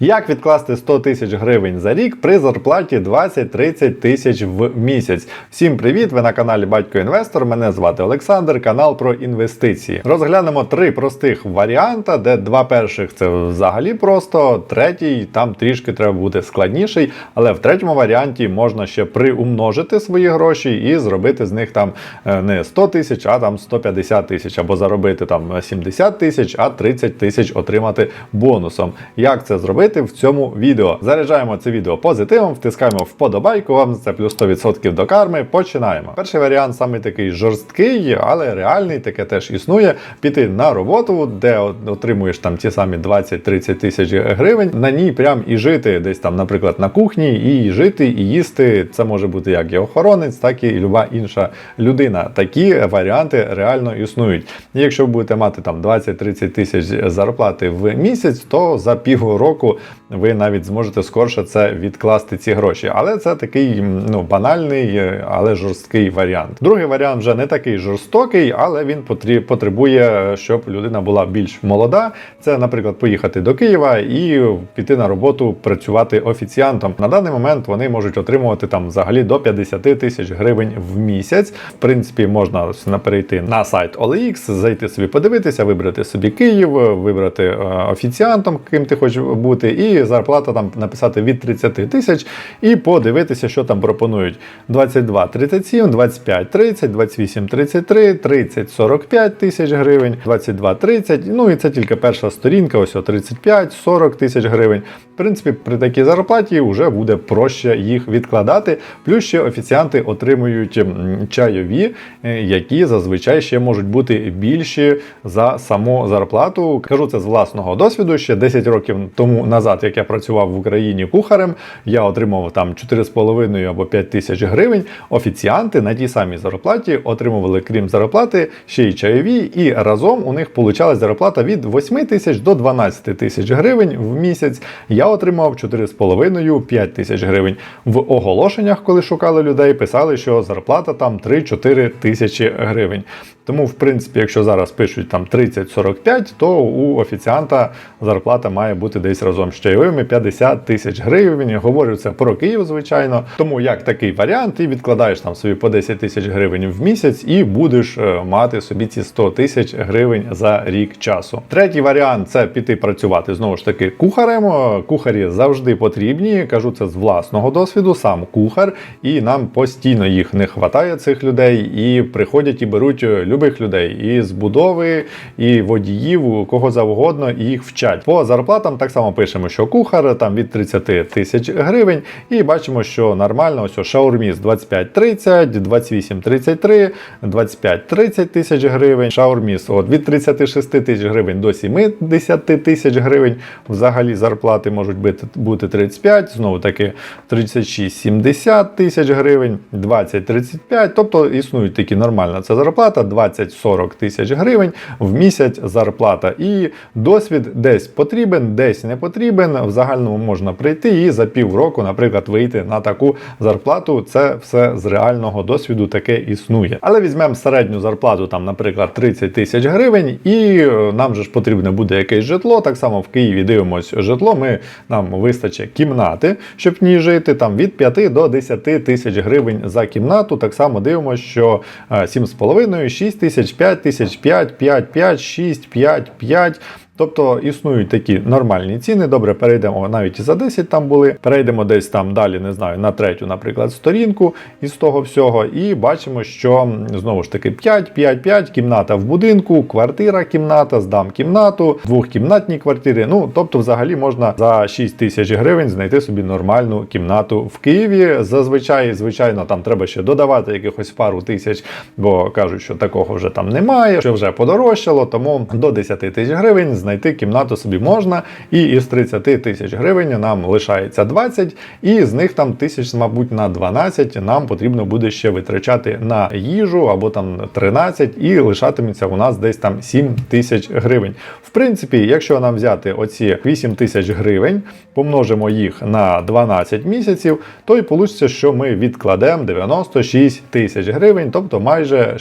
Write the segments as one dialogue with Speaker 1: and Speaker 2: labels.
Speaker 1: Як відкласти 100 тисяч гривень за рік при зарплаті 20-30 тисяч в місяць? Всім привіт! Ви на каналі Батько Інвестор. Мене звати Олександр, канал про інвестиції. Розглянемо три простих варіанта, де два перших це взагалі просто, третій там трішки треба бути складніший, але в третьому варіанті можна ще приумножити свої гроші і зробити з них там е, не 100 тисяч, а там 150 тисяч, або заробити там 70 тисяч, а 30 тисяч отримати бонусом. Як це зробити? В цьому відео. Заряджаємо це відео позитивом, втискаємо вподобайку, вам за це плюс 100% до карми. Починаємо. Перший варіант саме такий жорсткий, але реальний, таке теж існує. Піти на роботу, де отримуєш там ті самі 20-30 тисяч гривень. На ній прям і жити, десь там, наприклад, на кухні, і жити, і їсти. Це може бути як і охоронець, так і люба інша людина. Такі варіанти реально існують. Якщо ви будете мати там 20-30 тисяч зарплати в місяць, то за півроку ви навіть зможете скорше це відкласти ці гроші. Але це такий ну банальний, але жорсткий варіант. Другий варіант вже не такий жорстокий, але він потребує, щоб людина була більш молода. Це, наприклад, поїхати до Києва і піти на роботу працювати офіціантом. На даний момент вони можуть отримувати там взагалі до 50 тисяч гривень в місяць. В принципі, можна перейти на сайт OLX, зайти собі подивитися, вибрати собі Київ, вибрати е, офіціантом, ким ти хочеш бути, і зарплата там написати від 30 тисяч і подивитися, що там пропонують: 22 37, 25 30, 28 33, 30 45 тисяч гривень, 22 30. Ну і це тільки перша сторінка, ось о 35, 40 тисяч гривень. В принципі, при такій зарплаті вже буде проще їх відкладати. Плюс ще офіціанти отримують чайові, е, які зазвичай ще можуть бути більші за саму зарплату. Кажу це з власного досвіду. Ще 10 років тому назад, як я працював в Україні кухарем, я отримав там 4,5 або 5 тисяч гривень. Офіціанти на тій самій зарплаті отримували, крім зарплати, ще й чайові, і разом у них получалась зарплата від 8 тисяч до 12 тисяч гривень в місяць. Я отримав 4,5-5 тисяч гривень. В оголошеннях, коли шукали людей, писали, що зарплата там 3-4 тисячі гривень. Тому, в принципі, якщо зараз пишуть там 30-45, то у офіціанта зарплата має бути десь разом з чайовими 50 тисяч гривень. Говорю це про Київ, звичайно. Тому як такий варіант, ти відкладаєш там собі по 10 тисяч гривень в місяць і будеш е, мати собі ці 100 тисяч гривень за рік часу. Третій варіант це піти працювати знову ж таки кухарем. Кухарі завжди потрібні. Кажу це з власного досвіду, сам кухар, і нам постійно їх не вистачає цих людей, і приходять і беруть любих людей і з будови, і водіїв, кого завгодно, і їх вчать. По зарплатам так само пишемо, що кухар там від 30 тисяч гривень, і бачимо, що нормально ось шаурміст 25-30, 28-33, 25-30 тисяч гривень. Шаурміст от від 36 тисяч гривень до 70 тисяч гривень. Взагалі зарплати можуть бути, бути 35, знову таки 36-70 тисяч гривень, 20-35. Тобто існують такі нормальна це зарплата, 20-40 тисяч гривень в місяць зарплата. І досвід десь потрібен, десь не потрібен. В загальному можна прийти і за півроку, наприклад, вийти на таку зарплату. Це все з реального досвіду таке існує. Але візьмемо середню зарплату, там, наприклад, 30 тисяч гривень, і е, нам же ж потрібне буде якесь житло. Так само в Києві дивимося житло. Ми нам вистачить кімнати, щоб в ній жити. Там від 5 до 10 тисяч гривень за кімнату. Так само дивимося, що 7,5, 6 тисяч, 5 тисяч, 5, 5, 5, 6, 5, 5. Тобто існують такі нормальні ціни. Добре, перейдемо навіть і за 10 там були. Перейдемо десь там далі, не знаю, на третю, наприклад, сторінку із того всього. І бачимо, що знову ж таки 5, 5, 5, кімната в будинку, квартира, кімната, здам кімнату, двохкімнатні квартири. Ну, тобто, взагалі можна за 6 тисяч гривень знайти собі нормальну кімнату в Києві. Зазвичай, звичайно, там треба ще додавати якихось пару тисяч, бо кажуть, що такого вже там немає, що вже подорожчало, тому до 10 тисяч гривень знайти кімнату собі можна, і із 30 тисяч гривень нам лишається 20, і з них там тисяч, мабуть, на 12 нам потрібно буде ще витрачати на їжу або там 13, і лишатиметься у нас десь там 7 тисяч гривень. В принципі, якщо нам взяти оці 8 тисяч гривень, помножимо їх на 12 місяців, то й вийде, що ми відкладемо 96 тисяч гривень, тобто майже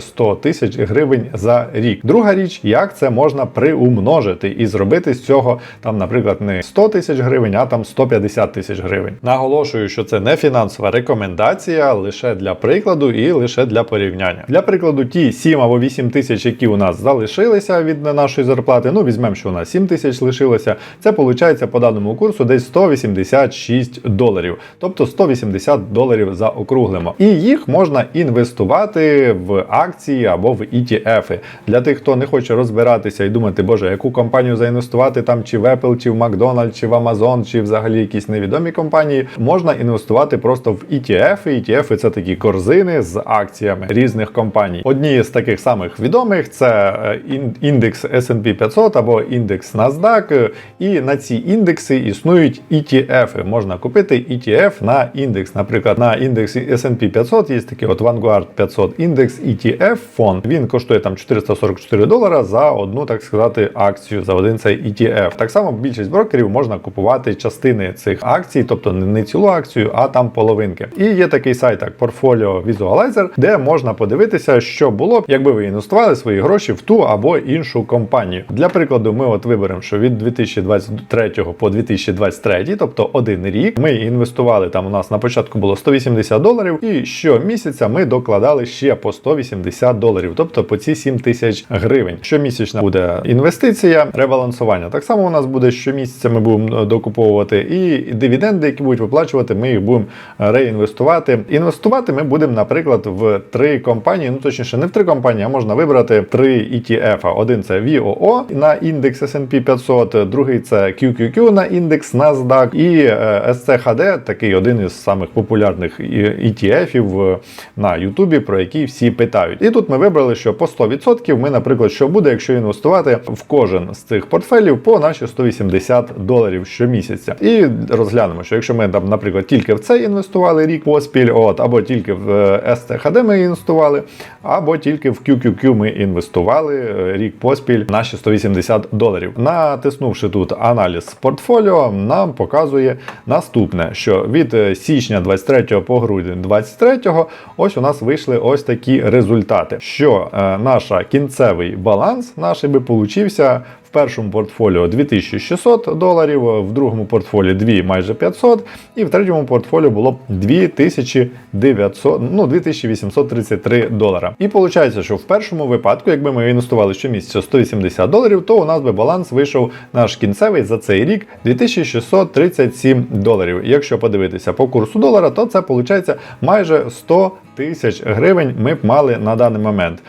Speaker 1: 100 тисяч гривень за рік. Друга річ, як це можна приумножити помножити і зробити з цього там, наприклад, не 100 тисяч гривень, а там 150 тисяч гривень. Наголошую, що це не фінансова рекомендація, лише для прикладу і лише для порівняння. Для прикладу, ті 7 або 8 тисяч, які у нас залишилися від нашої зарплати. Ну, візьмемо, що у нас 7 тисяч лишилося. Це виходить по даному курсу десь 186 доларів, тобто 180 доларів заокруглимо. І їх можна інвестувати в акції або в ETF. Для тих, хто не хоче розбиратися і думати, боже, яку компанію заінвестувати там, чи в Apple, чи в McDonald's, чи в Amazon, чи взагалі якісь невідомі компанії, можна інвестувати просто в ETF. ETF – це такі корзини з акціями різних компаній. Одні з таких самих відомих це е, індекс S&P 500 або індекс NASDAQ. І на ці індекси існують ETF. Можна купити ETF на індекс. Наприклад, на індексі S&P 500 є такий от Vanguard 500 індекс ETF фонд. Він коштує там 444 долара за одну, так сказати, за один цей ETF. Так само більшість брокерів можна купувати частини цих акцій, тобто не цілу акцію, а там половинки. І є такий сайт, як Portfolio Visualizer, де можна подивитися, що було б, якби ви інвестували свої гроші в ту або іншу компанію. Для прикладу, ми от виберемо, що від 2023 по 2023, тобто один рік, ми інвестували там. У нас на початку було 180 доларів, і щомісяця ми докладали ще по 180 доларів, тобто по ці 7 тисяч гривень. Щомісячна буде інвестиція, ребалансування. Так само у нас буде щомісяця. Ми будемо докуповувати і дивіденди, які будуть виплачувати, ми їх будемо реінвестувати. Інвестувати ми будемо, наприклад, в три компанії. Ну точніше, не в три компанії, а можна вибрати три ETF. Один це VOO на індекс S&P 500, другий це QQQ на індекс NASDAQ і е, SCHD, такий один із самих популярних ETF на Ютубі, про які всі питають. І тут ми вибрали, що по 100% ми, наприклад, що буде, якщо інвестувати в кожен з цих портфелів по наші 180 доларів щомісяця. І розглянемо, що якщо ми там, наприклад, тільки в це інвестували рік поспіль, от або тільки в е, SCHD ми інвестували, або тільки в QQQ ми інвестували е, рік поспіль наші 180 доларів. Натиснувши тут аналіз портфоліо, нам показує наступне: що від е, січня 23 по грудень 23 ось у нас вийшли ось такі результати. Що е, наша кінцевий баланс наш би получився. В першому портфоліо 2600 доларів, в другому портфоліо 2 майже 500, і в третьому портфоліо було б 2900, ну 2833 долара. І виходить, що в першому випадку, якби ми інвестували щомісяця 180 доларів, то у нас би баланс вийшов наш кінцевий за цей рік 2637 доларів. Якщо подивитися по курсу долара, то це виходить майже 100 тисяч гривень ми б мали на даний момент.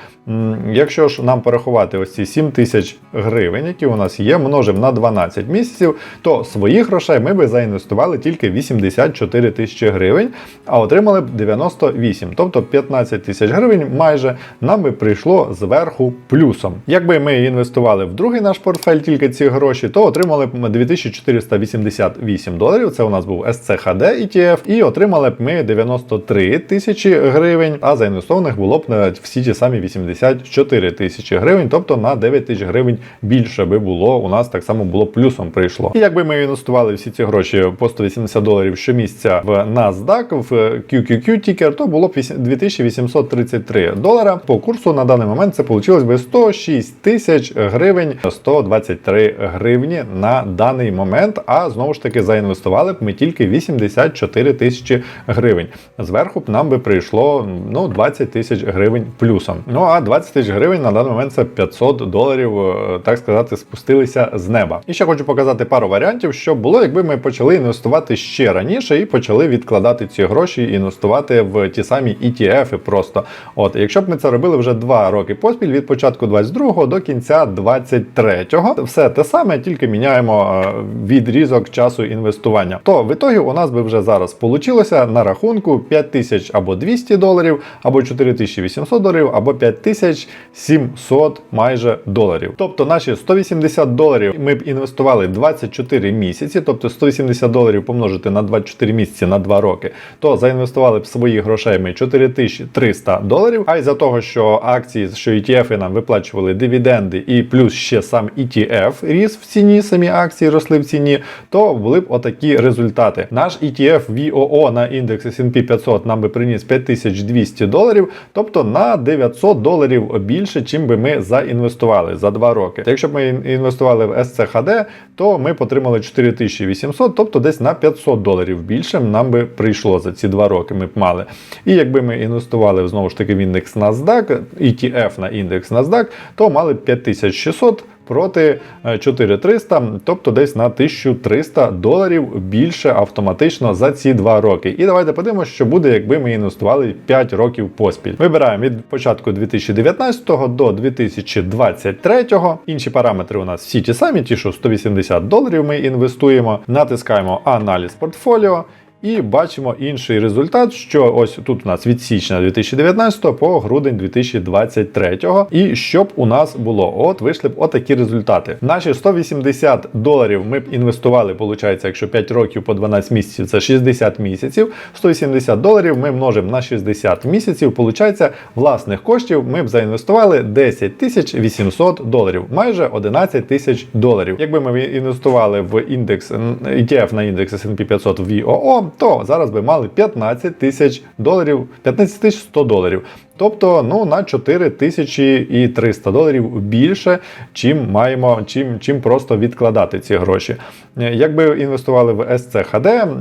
Speaker 1: Якщо ж нам порахувати ось ці 7 тисяч гривень, які у нас є, множимо на 12 місяців, то своїх грошей ми би заінвестували тільки 84 тисячі гривень, а отримали б 98, тобто 15 тисяч гривень майже нам би прийшло зверху плюсом. Якби ми інвестували в другий наш портфель тільки ці гроші, то отримали б 2488 доларів. Це у нас був SCHD ETF, і отримали б ми 93 тисячі гривень, а заінвестованих було б на всі ті самі 84 тисячі гривень, тобто на 9 тисяч гривень більше би було. У нас так само було плюсом прийшло. І якби ми інвестували всі ці гроші по 180 доларів щомісяця в NASDAQ, в QQQ тікер, то було б 2833 долара. По курсу на даний момент це вийшло би 106 тисяч гривень, 123 гривні на даний момент. А знову ж таки заінвестували б ми тільки 84 тисячі гривень. Зверху б нам би прийшло ну 20 тисяч гривень плюсом. Ну а 20 тисяч гривень на даний момент це 500 доларів, е, так сказати, спустилися з неба. І ще хочу показати пару варіантів, що було, якби ми почали інвестувати ще раніше і почали відкладати ці гроші інвестувати в ті самі ETF просто. От, якщо б ми це робили вже 2 роки поспіль від початку 22 до кінця 23-го, все те саме, тільки міняємо е, відрізок часу інвестування. То в ітогі у нас би вже зараз получилося на рахунку 5000 або 200 доларів, або 4800 доларів, або 5700 майже доларів. Тобто наші 180 доларів ми б інвестували 24 місяці, тобто 180 доларів помножити на 24 місяці на 2 роки, то заінвестували б своїх грошей ми 4300 доларів. А із за того, що акції, що ETF нам виплачували дивіденди, і плюс ще сам ETF ріс в ціні, самі акції росли в ціні, то були б отакі результати. Наш ETF VOO на індекс S&P 500 нам би приніс 5200 доларів, тобто на 900 доларів доларів більше, чим би ми заінвестували за 2 роки. Якщо б ми інвестували в SCHD, то ми отримали 4800, тобто десь на 500 доларів більше нам би прийшло за ці 2 роки. Ми б мали. І якби ми інвестували знову ж таки в індекс NASDAQ, ETF на індекс NASDAQ, то мали б 5600 проти е, 4300, тобто десь на 1300 доларів більше автоматично за ці 2 роки. І давайте подивимося, що буде, якби ми інвестували 5 років поспіль. Вибираємо від початку 2019 до 2023. Інші параметри у нас всі ті самі, ті, що 180 доларів ми інвестуємо. Натискаємо аналіз портфоліо. І бачимо інший результат, що ось тут у нас від січня 2019 по грудень 2023. І щоб у нас було, от вийшли б отакі результати. Наші 180 доларів ми б інвестували, виходить, якщо 5 років по 12 місяців, це 60 місяців. 180 доларів ми множимо на 60 місяців. Получається, власних коштів ми б заінвестували 10 тисяч 800 доларів, майже 11 тисяч доларів. Якби ми інвестували в індекс ETF на індекс S&P 500 VOO, то зараз би мали 15 тисяч доларів, 15 тисяч 100 доларів. Тобто ну, на 4 тисячі і 300 доларів більше, чим маємо, чим, чим просто відкладати ці гроші. Е, Якби інвестували в SCHD,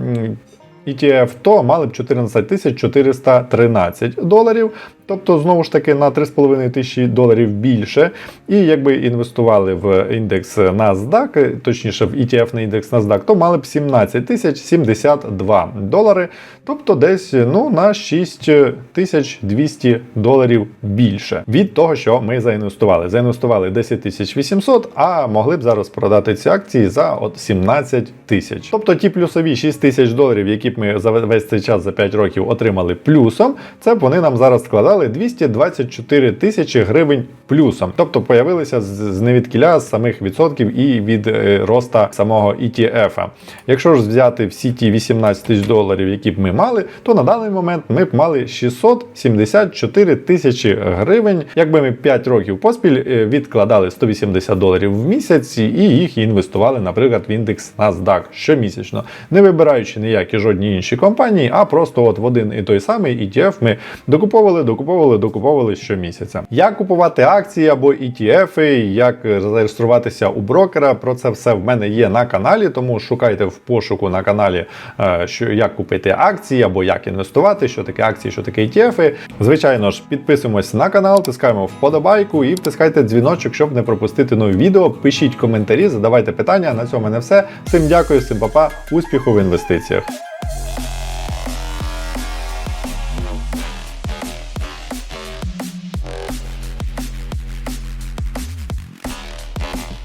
Speaker 1: ETF, то мали б 14 тисяч 413 доларів, тобто знову ж таки на 3,5 тисячі доларів більше. І якби інвестували в індекс NASDAQ, точніше в ETF на індекс NASDAQ, то мали б 17 тисяч 72 долари, тобто десь ну, на 6200 доларів більше від того, що ми заінвестували. Заінвестували 10 тисяч 800, а могли б зараз продати ці акції за от 17 тисяч. Тобто ті плюсові 6 тисяч доларів, які б ми за весь цей час за 5 років отримали плюсом, це б вони нам зараз складали 224 тисячі гривень плюсом. Тобто появилися з, невідкіля з самих відсотків і від е, роста самого ETF. Якщо ж взяти всі ті 18 тисяч доларів, які б ми мали, то на даний момент ми б мали 674 тисячі гривень. Якби ми 5 років поспіль е, відкладали 180 доларів в місяць і їх інвестували, наприклад, в індекс NASDAQ щомісячно, не вибираючи ніякі жодні інші компанії, а просто от в один і той самий ETF ми докуповували, докуповували, докуповували щомісяця. Як купувати акції або ETF, як зареєструватися у брокера, про це все в мене є на каналі, тому шукайте в пошуку на каналі, е, що як купити акції або як інвестувати, що таке акції, що таке ETF. Звичайно ж, підписуємось на канал, тискаємо вподобайку і втискайте дзвіночок, щоб не пропустити нові відео. Пишіть коментарі, задавайте питання. На цьому в мене все. Всім дякую, всім папа, успіху в інвестиціях.